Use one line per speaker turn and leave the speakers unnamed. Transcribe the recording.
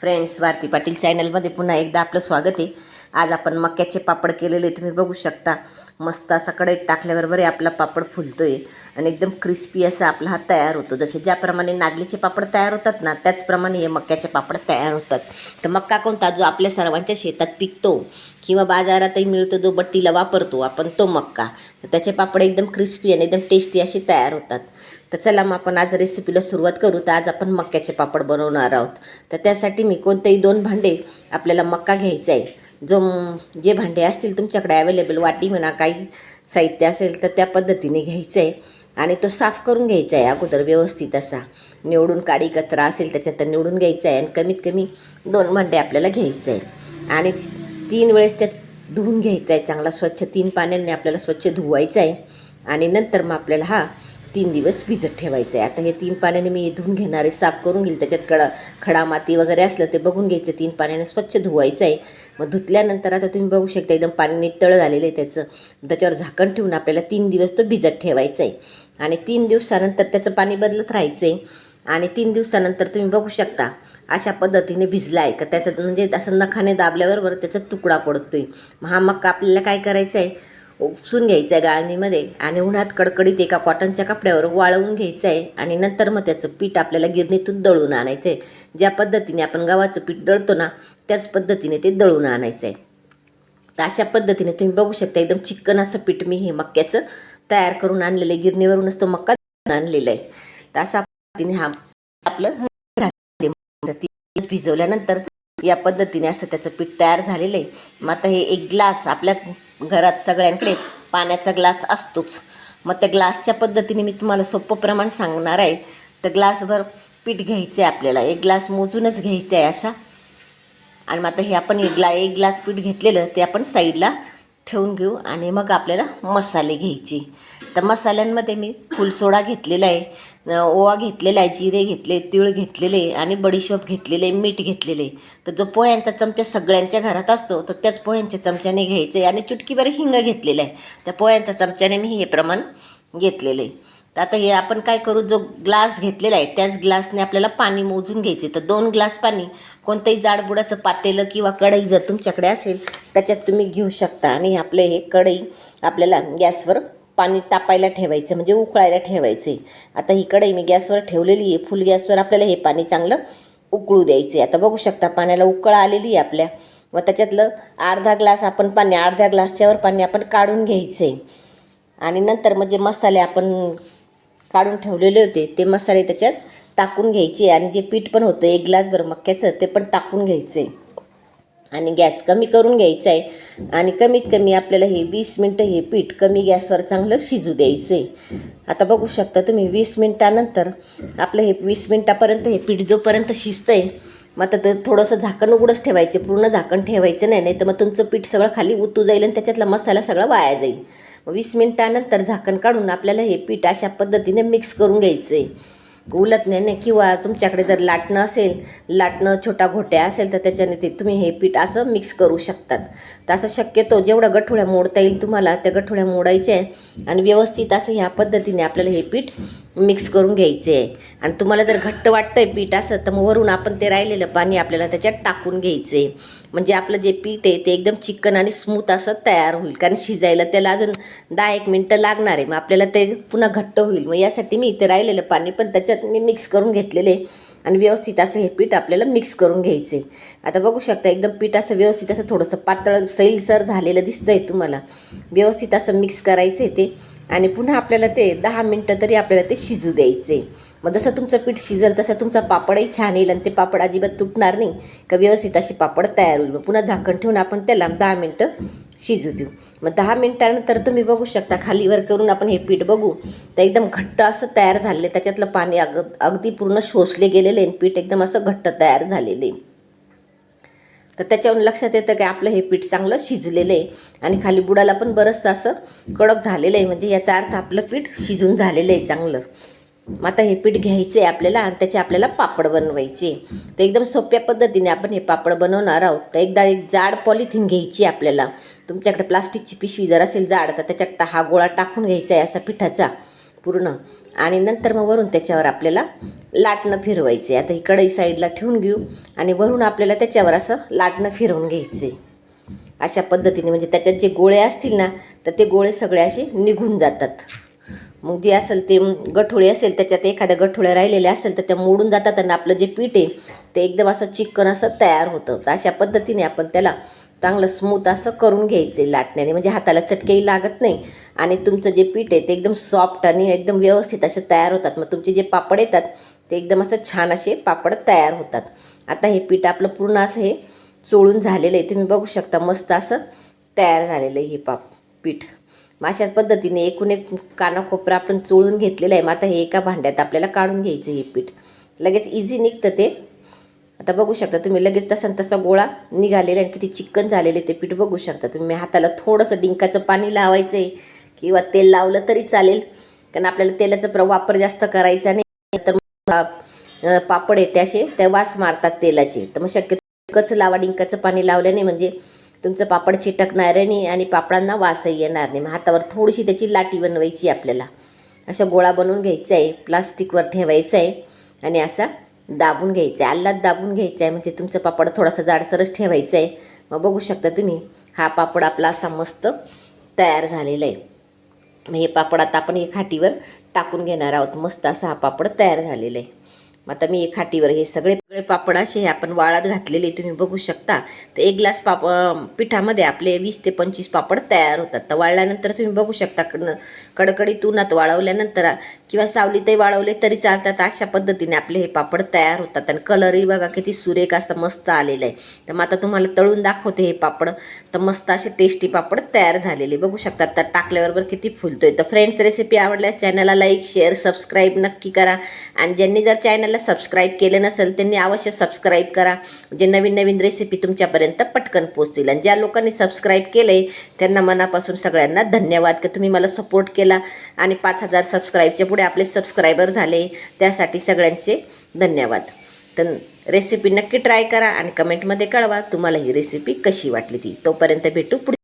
Friends Bharti Patil चॅनलमध्ये पुन्हा एकदा आपलं स्वागत आहे. आज आपण मक्याचे पापड केलेले तुम्ही बघू शकता. मस्त असा कढईत टाकल्याबरोबर आपला पापड फुलतो आहे आणि एकदम क्रिस्पी असा आपला हा तयार होतो. जसे ज्याप्रमाणे नागलीचे पापड तयार होतात ना त्याचप्रमाणे हे मक्याचे पापड तयार होतात. तर मक्का कोणता? जो आपल्या सर्वांच्या शेतात पिकतो किंवा बाजारातही मिळतो जो बट्टीला वापरतो आपण तो मक्का. तर त्याचे पापड एकदम क्रिस्पी आणि एकदम टेस्टी असे तयार होतात. तर चला मग आपण आज रेसिपीला सुरुवात करू. तर आज आपण मक्याचे पापड बनवणार आहोत. तर त्यासाठी मी कोणतेही दोन भांडे आपल्याला मक्का घ्यायचा आहे जो जे भांडे असतील तुमच्याकडे अवेलेबल वाटी म्हणा काही साहित्य असेल तर त्या पद्धतीने घ्यायचं आहे. आणि तो साफ करून घ्यायचा आहे अगोदर व्यवस्थित असा. निवडून काडी कचरा असेल त्याच्यात तर निवडून घ्यायचा आहे आणि कमीत कमी दोन भांडे आपल्याला घ्यायचं आहे. आणि तीन वेळेस त्याच धुवून घ्यायचा आहे. चांगला स्वच्छ तीन पाण्याने आपल्याला स्वच्छ धुवायचा आहे. आणि नंतर मग आपल्याला हा तीन दिवस भिजत ठेवायचं आहे आता हे तीन पाण्याने मी धुवून घेणार आहे साफ करून घेईल. त्याच्यात कडा खडा माती वगैरे असलं ते बघून घ्यायचं. तीन पाण्याने स्वच्छ धुवायचं आहे मग धुतल्यानंतर आता तुम्ही बघू शकता एकदम पाणी नितळ झालेलं आहे त्याचं. त्याच्यावर झाकण ठेवून आपल्याला तीन दिवस तो भिजत ठेवायचा आहे आणि तीन दिवसानंतर त्याचं पाणी बदलत राहायचं आहे आणि तीन दिवसानंतर तुम्ही बघू शकता अशा पद्धतीने भिजला आहे का? त्याच्यात म्हणजे असं नखाने दाबल्याबरोबर त्याचा तुकडा पडतोय. मग हा मक्का आपल्याला काय करायचं आहे उपसून घ्यायचं आहे गाळणीमध्ये आणि उन्हात कडकडीत एका कॉटनच्या कपड्यावर वाळवून घ्यायचं आहे आणि नंतर मग त्याचं पीठ आपल्याला गिरणीतून दळून आणायचं आहे ज्या पद्धतीने आपण गव्हाचं पीठ दळतो ना त्याच पद्धतीने ते दळून आणायचं आहे तर अशा पद्धतीने तुम्ही बघू शकता एकदम चिकन असं पीठ मी हे मक्याचं तयार करून आणलेलं आहे. गिरणीवरूनच तो मक्का आणलेला आहे. तर अशा पद्धतीने हा आपलं भिजवल्यानंतर या पद्धतीने असं त्याचं पीठ तयार झालेलं आहे. मग आता हे एक ग्लास आपल्या घरात सगळ्यांकडे पाण्याचा ग्लास असतोच. मग त्या ग्लासच्या पद्धतीने मी तुम्हाला सोपं प्रमाण सांगणार आहे. तर ग्लासभर पीठ घ्यायचं आहे आपल्याला. एक ग्लास मोजूनच घ्यायचा आहे असा. आणि मग आता हे आपण एक ग्ला एक ग्लास पीठ घेतलेलं ते आपण साईडला ठेवून घेऊ आणि मग आपल्याला मसाले घ्यायचे. तर मसाल्यांमध्ये मी फुलसोडा घेतलेला आहे ओवा घेतलेला आहे जिरे घेतले तीळ घेतलेले आणि बडीशोप घेतलेले मीठ घेतलेले. तर जो पोह्यांचा चमचा सगळ्यांच्या घरात असतो तर त्याच पोह्यांच्या चमच्याने घ्यायचे आणि चुटकीभर हिंग घेतलेलं आहे. त्या पोह्यांच्या चमच्याने मी हे प्रमाण घेतलेलं आहे. तर आता हे आपण काय करू जो ग्लास घेतलेला आहे त्याच ग्लासने आपल्याला पाणी मोजून घ्यायचे. तर दोन ग्लास पाणी कोणतंही जाडबुडाचं पातेलं किंवा कढई जर तुमच्याकडे असेल त्याच्यात तुम्ही घेऊ शकता. आणि आपले हे कढई आपल्याला गॅसवर पाणी तापायला ठेवायचं म्हणजे उकळायला ठेवायचं. आहे आता ही कढई मी गॅसवर ठेवलेली आहे. फुल गॅसवर आपल्याला हे पाणी चांगलं उकळू द्यायचे आता बघू शकता पाण्याला उकळ आलेली आहे आपल्या. व त्याच्यातलं अर्धा ग्लास आपण पाणी अर्ध्या ग्लासच्यावर पाणी आपण काढून घ्यायचं आहे आणि नंतर म्हणजे मसाले आपण काढून ठेवलेले होते ते मसाले त्याच्यात टाकून घ्यायचे. आणि जे पीठ पण होतं एक ग्लासभर मक्याचं ते पण टाकून घ्यायचं आहे आणि गॅस कमी करून घ्यायचा आहे आणि कमीत कमी आपल्याला हे वीस मिनटं हे पीठ कमी गॅसवर चांगलं शिजू द्यायचं आहे आता बघू शकता तुम्ही वीस मिनटानंतर आपलं हे वीस मिनटापर्यंत हे पीठ जोपर्यंत शिजतं आहे मग आता ते थोडंसं झाकण उघडंच ठेवायचं पूर्ण झाकण ठेवायचं नाही नाही तर मग तुमचं पीठ सगळं खाली उतू जाईल आणि त्याच्यातला मसाला सगळा वाया जाईल. मग वीस मिनटानंतर झाकण काढून आपल्याला हे पीठ अशा पद्धतीने मिक्स करून घ्यायचं आहे उलत नाही नाही किंवा तुमच्याकडे जर लाटणं असेल लाटणं छोटा घोट्या असेल तर त्याच्याने ते तुम्ही हे पीठ असं मिक्स करू शकतात. तर असं शक्यतो जेवढं गठोळ्या मोडता येईल तुम्हाला त्या गठोळ्या मोडायच्या आहे. आणि व्यवस्थित असं ह्या पद्धतीने आपल्याला हे पीठ मिक्स करून घ्यायचे. आहे आणि तुम्हाला जर घट्ट वाटतं आहे पीठ असं तर मग वरून आपण ते राहिलेलं पाणी आपल्याला त्याच्यात टाकून घ्यायचं. आहे म्हणजे आपलं जे पीठ आहे ते एकदम चिकन आणि स्मूथ असं तयार होईल. कारण शिजायला त्याला अजून दहा एक मिनटं लागणार आहे. मग आपल्याला ते पुन्हा घट्ट होईल. मग यासाठी मी इथे राहिलेलं पाणी पण त्याच्यात मी मिक्स करून घेतलेले आहे. आणि व्यवस्थित असं हे पीठ आपल्याला मिक्स करून घ्यायचं. आहे आता बघू शकता एकदम पीठ असं व्यवस्थित असं थोडंसं पातळ सैलसर झालेलं दिसतं आहे तुम्हाला. व्यवस्थित असं मिक्स करायचं आहे ते. आणि पुन्हा आपल्याला ते दहा मिनटं तरी आपल्याला ते शिजू द्यायचं. आहे मग जसं तुमचं पीठ शिजल तसं तुमचा पापडही छान येईल आणि ते पापड अजिबात तुटणार नाही. का व्यवस्थित अशी पापड तयार होईल. मग पुन्हा झाकण ठेवून आपण त्याला दहा मिनटं शिजू देऊ. मग दहा मिनटानंतर तुम्ही बघू शकता खालीवर करून आपण हे पीठ बघू. तर एकदम घट्ट असं तयार झालेलं आहे. त्याच्यातलं पाणी अग अगदी पूर्ण शोषले गेलेलं आहे आणि पीठ एकदम असं घट्ट तयार झालेलं आहे. तर त्याच्यावरून लक्षात येतं की आपलं हे पीठ चांगलं शिजलेलं आहे. आणि खाली बुडाला पण बरंचसं असं कडक झालेलं आहे. म्हणजे याचा अर्थ आपलं पीठ शिजून झालेलं आहे चांगलं. मग आता हे पीठ घ्यायचं आहे आपल्याला आणि त्याचे आपल्याला पापड बनवायचे. तर एकदम सोप्या पद्धतीने आपण हे पापड बनवणार आहोत. तर एकदा एक जाड पॉलिथिन घ्यायची आपल्याला. तुमच्याकडे प्लास्टिकची पिशवी जर असेल जाड तर त्याच्यात हा गोळा टाकून घ्यायचा आहे असा पिठाचा पूर्ण. आणि नंतर मग वरून त्याच्यावर आपल्याला लाटणं फिरवायचे. आता ही कढई साईडला ठेवून घेऊ आणि वरून आपल्याला त्याच्यावर असं लाटणं फिरवून घ्यायचे. अशा पद्धतीने म्हणजे त्याच्यात जे गोळे असतील ना तर ते गोळे सगळे असे निघून जातात. मग जे असेल ते गठोळे असेल त्याच्यात एखाद्या गठोळ्या राहिलेल्या असेल तर त्या मोडून जातात आणि आपलं जे पीठ आहे ते एकदम असं चिकन असं तयार होतं. तर अशा पद्धतीने आपण त्याला चांगलं स्मूथ असं करून घ्यायचं आहे लाटण्याने. म्हणजे हाताला चटकेही लागत नाही आणि तुमचं जे पीठ आहे ते एकदम सॉफ्ट आणि एकदम व्यवस्थित असे तयार होतात. मग तुमचे जे पापड येतात ते एकदम असं छान असे पापड तयार होतात. आता हे पीठ आपलं पूर्ण असं हे चोळून झालेलं आहे. तुम्ही बघू शकता मस्त असं तयार झालेलं आहे हे पाप पीठ. मग अशाच पद्धतीने एकूण एक कानाकोपरा आपण चोळून घेतलेलं आहे. मग आता हे एका भांड्यात आपल्याला काढून घ्यायचं हे पीठ. लगेच इझी निघतं ते. आता बघू शकता तुम्ही लगेच तसा तसा गोळा निघालेला आणि किती चिकन झालेले ते पीठ बघू शकता. तुम्ही हाताला थोडंसं डिंकाचं पाणी लावायचं आहे किंवा तेल लावलं तरी चालेल. कारण आपल्याला तेलाचा प्र वापर जास्त करायचा नाही. तर पापड येते असे ते वास मारतात तेलाचे. तर मग शक्यतो कच लावा. डिंकाचं पाणी लावल्याने म्हणजे तुमचं पापड चिटकणार नाही आणि पापडांना वासही येणार नाही. मग हातावर थोडीशी त्याची लाटी बनवायची आपल्याला. अशा गोळा बनवून घ्यायचा आहे. प्लास्टिकवर ठेवायचा आहे. आणि असा दाबून घ्यायचं आहे आल्लात दाबून घ्यायचं आहे म्हणजे तुमचं पापड थोडासा जाडसरच ठेवायचं आहे मग बघू शकता तुम्ही हा पापड आपला असा मस्त तयार झालेला आहे मग हे पापड आता आपण हे खाटीवर टाकून घेणार आहोत. मस्त असा हा पापड तयार झालेला आहे मग आता मी हे खाटीवर हे सगळे सगळे पापड असे हे आपण वाळात घातलेले तुम्ही बघू शकता. तर एक ग्लास पाप पिठामध्ये आपले वीस ते पंचवीस पापड तयार होतात. तर वाळल्यानंतर तुम्ही बघू शकता कडनं कडकडीत उन्हात वाळवल्यानंतर किंवा सावलीतही वाळवले तरी चालतात अशा पद्धतीने आपले हे पापड तयार होतात. आणि कलरही बघा किती सुरेख असं मस्त आलेलं आहे. तर मग आता तुम्हाला तळून दाखवते हे पापड. तर मस्त असे टेस्टी पापड तयार झालेले. बघू शकतात तर टाकल्याबरोबर किती फुलतोय. तर फ्रेंड्स रेसिपी आवडल्यास चॅनलला लाईक शेअर सबस्क्राईब नक्की करा. आणि ज्यांनी जर चॅनलला सबस्क्राईब केलं नसेल त्यांनी अवश्य सबस्क्राईब करा. म्हणजे नवीन नवीन रेसिपी तुमच्यापर्यंत पटकन पोचतील आणि ज्या लोकांनी सबस्क्राईब केलं आहे त्यांना मनापासून सगळ्यांना धन्यवाद. की तुम्ही मला सपोर्ट केला आणि पाच हजार सबस्क्राईबच्या पुढे आपले सबस्क्रायबर झाले त्यासाठी सगळ्यांचे धन्यवाद. तर रेसिपी नक्की ट्राय करा आणि कमेंटमध्ये कळवा तुम्हाला ही रेसिपी कशी वाटली ती. तोपर्यंत भेटू पुढे